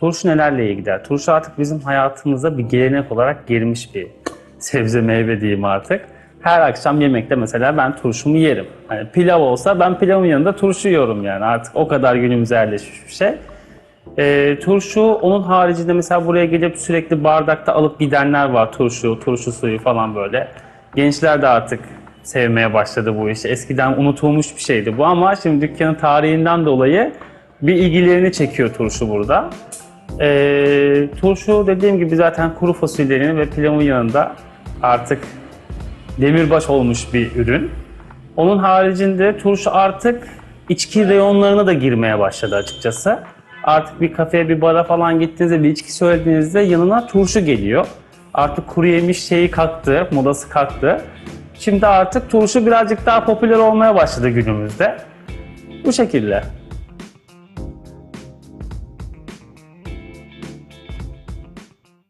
Turşu nelerle iyi gider? Turşu artık bizim hayatımıza bir gelenek olarak girmiş bir sebze meyve diyeyim artık. Her akşam yemekte mesela ben turşumu yerim. Hani pilav olsa ben pilavın yanında turşu yiyorum yani artık o kadar günümüze yerleşmiş bir şey. Ee, turşu onun haricinde mesela buraya gelip sürekli bardakta alıp gidenler var turşu, turşu suyu falan böyle. Gençler de artık sevmeye başladı bu işi. Eskiden unutulmuş bir şeydi bu ama şimdi dükkanın tarihinden dolayı bir ilgilerini çekiyor turşu burada. Ee, turşu dediğim gibi zaten kuru fasulyenin ve pilavın yanında artık demirbaş olmuş bir ürün. Onun haricinde turşu artık içki reyonlarına da girmeye başladı açıkçası. Artık bir kafeye, bir bara falan gittiğinizde bir içki söylediğinizde yanına turşu geliyor. Artık kuru yemiş şeyi kalktı, modası kalktı. Şimdi artık turşu birazcık daha popüler olmaya başladı günümüzde. Bu şekilde.